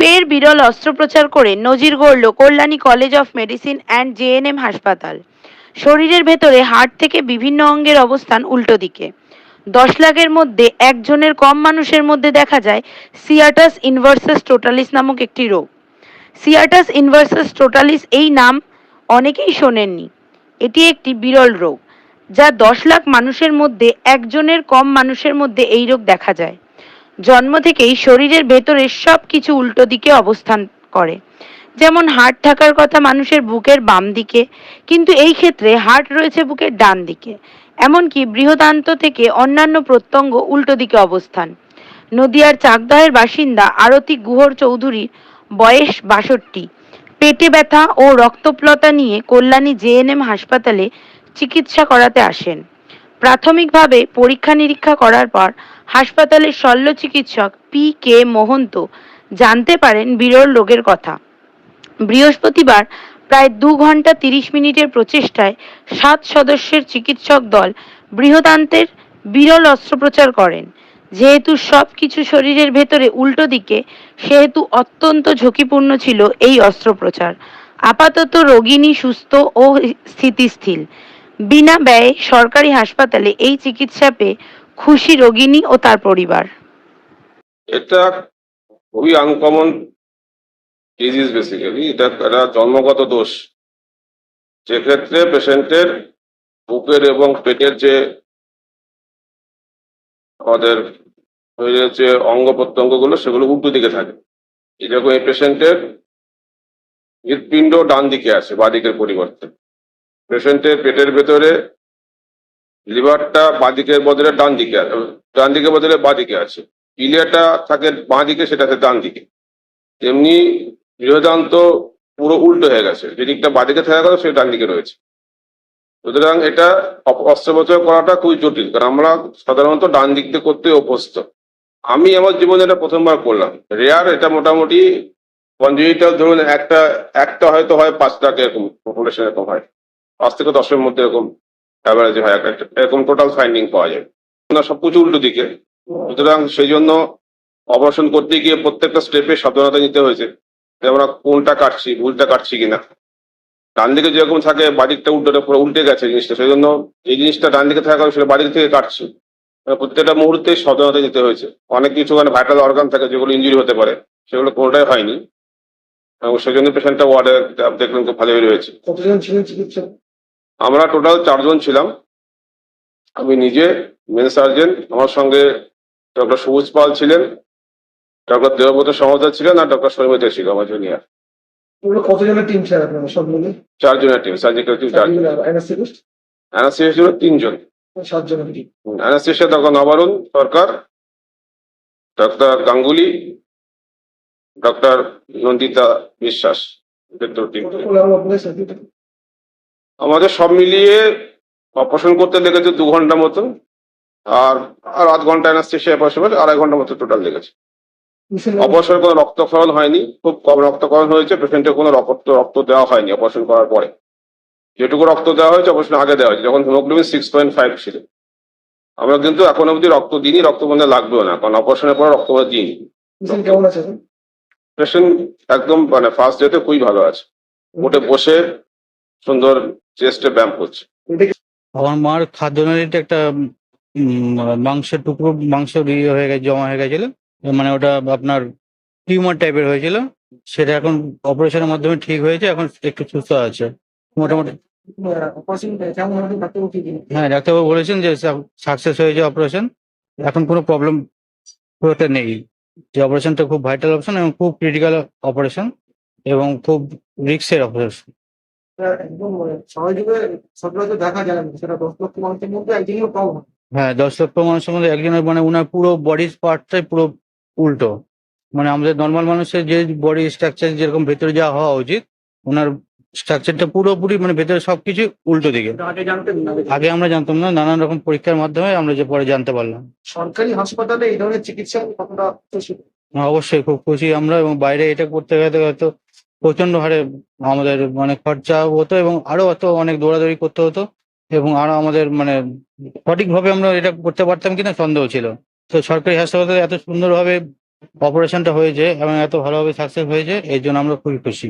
ফের বিরল অস্ত্রোপচার করে নজির গড়ল Kalyani college of medicine and JNM হাসপাতাল। শরীরের ভেতরে হার্ট থেকে বিভিন্ন অঙ্গের অবস্থান উল্টো দিকে। দশ লাখের মধ্যে একজনের কম মানুষের মধ্যে দেখা যায় সিয়াটাস ইনভার্সাস টোটালিস নামক একটি রোগ। সিয়াটাস ইনভার্সাস টোটালিস এই নাম অনেকেই শোনেননি। এটি একটি বিরল রোগ, যা দশ লাখ মানুষের মধ্যে একজনের কম মানুষের মধ্যে এই রোগ দেখা যায়। জন্ম থেকেই শরীরের ভেতরে সব কিছু উল্টো দিকে অবস্থান করে। যেমন হার্ট থাকার কথা মানুষের বুকের বাম দিকে, কিন্তু এই ক্ষেত্রে হার্ট রয়েছে বুকের ডান দিকে। এমনকি বৃহদান্ত থেকে অন্যান্য প্রত্যঙ্গ উল্টো দিকে অবস্থান। নদিয়ার চাকদহের বাসিন্দা আরতি গুহর চৌধুরী, বয়স বাষট্টি। পেটে ব্যথা ও রক্তপ্লতা নিয়ে কল্যাণী জেএনএম হাসপাতালে চিকিৎসা করাতে আসেন। প্রাথমিকভাবে পরীক্ষা নিরীক্ষা করার পর হাসপাতালের শল্য চিকিৎসক পি কে মোহন্ত জানতে পারেন বিরল রোগের কথা। বৃহস্পতিবার প্রায় দু ঘণ্টা তিরিশ মিনিটের প্রচেষ্টায় সাত সদস্যের চিকিৎসক দল বৃহদান্তের বিরল অস্ত্রোপচার করেন। যেহেতু সব কিছু শরীরের ভেতরে উল্টো দিকে, সেহেতু অত্যন্ত ঝুঁকিপূর্ণ ছিল এই অস্ত্রোপচার। আপাতত রোগিনী সুস্থ ও স্থিতিশীল। বিনা ব্যয়ে সরকারি হাসপাতালে এই চিকিৎসা পেয়ে খুশি রোগিনী ও তার পরিবার। এটা খুবই আনকমন ডিজিজ বেসিক্যালি এটা একটা জন্মগত দোষ। যেক্ষেত্রে পেশেন্টের বুকের এবং পেটের যে আমাদের যে অঙ্গ প্রত্যঙ্গগুলো, সেগুলো উল্টো দিকে থাকে। এরকম এই পেশেন্টের হৃৎপিণ্ড ডান দিকে আছে, বাঁ দিকের পরিবর্তে। পেশেন্টের পেটের ভেতরে লিভারটা বাঁ দিকের বদলে ডান দিকে ডান দিকের বদলে বাঁ দিকে আছে। পিলিয়াটা থাকে বাঁ দিকে, সেটা ডান দিকে। তেমনি বৃহদান্ত পুরো উল্টো হয়ে গেছে, যে দিকটা বাঁ দিকে থাকা কথা সেটা ডান দিকে রয়েছে। সুতরাং এটা অস্ত্রোপচার করাটা খুবই জটিল, কারণ আমরা সাধারণত ডান দিক দিয়ে করতে অভ্যস্ত। আমি আমার জীবনে এটা প্রথমবার করলাম। রেয়ার এটা মোটামুটি কনজিটাল ধরুন একটা একটা হয়তো হয় পাঁচ লাখ এরকম পপুলেশন এরকম হয়। পাঁচ থেকে দশের মধ্যে এরকম অ্যাভারেজে হয় এরকম টোটাল ফাইন্ডিং পাওয়া যায়। না সবকিছু উল্টো দিকে। সুতরাং সেই জন্য অপারেশন করতে গিয়ে প্রত্যেকটা স্টেপে সাবধানতা নিতে হয়েছে যে আমরা কোনটা কাটছি, ভুলটা কাটছি কিনা। ডান দিকে যেরকম থাকে, বাদিকটা উল্টোটা পুরো উল্টে গেছে জিনিসটা। সেই জন্য এই জিনিসটা ডান দিকে থাকা সেটা বাদিক থেকে কাটছি। মানে প্রত্যেকটা মুহূর্তে সাবধানতা নিতে হয়েছে। অনেক কিছু মানে ভাইটাল অর্গান থাকে যেগুলো ইঞ্জুরি হতে পারে, সেগুলো কোনোটাই হয়নি। এবং সেই জন্য পেশেন্টটা ওয়ার্ডে দেখলেন খুব ভালোই রয়েছে। কতজন ছিলেন আমরা টোটাল চারজন ছিলাম। আমি নিজে মেন সার্জন আমার সঙ্গে ডক্টর সবুজ পাল ছিলেন ডক্টর দেবব্রত সমাদার ছিলেন আর ডক্টর সৈমিত ছিল আমার জুনিয়ার কতজনের টিম স্যার আপনারা সব মিলে? চারজনের টিম সার্জিক্যাল টিম চারজন। অ্যানাস্থেটিস্ট অ্যানাস্টেশিয়া ছিল তিনজন। সাতজনের team anaesthesia doctor Nabarun Sarkar doctor Ganguly doctor Nandita Biswas team আমাদের সব মিলিয়ে অপারেশন করতে লেগেছে দু ঘণ্টা মতো আর আর আধ ঘণ্টা অ্যানাস্টেশিয়া অপারেশন আড়াই ঘণ্টা মতো টোটাল লেগেছে। অপারেশনে কোনো রক্তক্ষরণ হয়নি খুব কম রক্তক্ষরণ হয়েছে পেশেন্টের কোনো রক্ত রক্ত দেওয়া হয়নি অপারেশন করার পরে। যেটুকু রক্ত দেওয়া হয়েছে অপারেশন আগে দেওয়া হয়েছে যখন হিমোগ্লোবিন সিক্স পয়েন্ট ফাইভ ছিল। আমরা কিন্তু এখন অবধি রক্ত দিইনি রক্ত বন্ধে লাগবেও না কারণ অপারেশনের পরে রক্ত বন্ধ দিইনি। পেশেন্ট কেমন আছে? পেশেন্ট একদম মানে ফার্স্ট ডেতে খুবই ভালো আছে। ওটে বসে সুন্দর চেস্টে ব্যায়াম করছে আমার মার খাদ্যনালীতে একটা মাংসের টুকরো মাংস ইয়ে হয়ে গেছে জমা হয়ে গেছিল। মানে ওটা আপনার টিউমার টাইপের হয়েছিল। সেটা এখন অপারেশনের মাধ্যমে ঠিক হয়েছে এখন একটু সুস্থ আছে। মোটামুটি হ্যাঁ ডাক্তারবাবু বলেছেন যে সাকসেস হয়েছে অপারেশন। এখন কোনো প্রবলেম হতে নেই। যে অপারেশনটা খুব ভাইটাল অপশন এবং খুব ক্রিটিক্যাল অপারেশন এবং খুব রিক্সের অপারেশন। একদম মানে সচরাচর দেখা যায় না সেটা দশ লক্ষ মানুষের মধ্যে একদিনও কম হয় হ্যাঁ দশ লক্ষ মানুষের মধ্যে একজনের মানে উনার পুরো বডির পার্টটাই পুরো উল্টো। মানে আমাদের নর্মাল মানুষের যে বডি স্ট্রাকচার যেরকম ভেতরে যাওয়া হওয়া উচিত ওনার স্ট্রাকচারটা পুরোপুরি মানে ভেতরে সবকিছু উল্টো দিকে। আগে আমরা জানতাম না নানান রকম পরীক্ষার মাধ্যমে আমরা যে পরে জানতে পারলাম। সরকারি হাসপাতালে এই ধরনের চিকিৎসা কতটা হ্যাঁ, অবশ্যই খুব খুশি আমরা এবং বাইরে এটা করতে গেলে হয়তো প্রচণ্ড হারে আমাদের মানে খরচা হতো এবং আরও অত অনেক দৌড়াদৌড়ি করতে হতো এবং আরও আমাদের মানে সঠিকভাবে আমরা এটা করতে পারতাম কিনা সন্দেহ ছিল। তো সরকারি হাসপাতালে এত সুন্দরভাবে অপারেশনটা হয়েছে এবং এত ভালোভাবে সাকসেস হয়েছে, এর জন্য আমরা খুবই খুশি।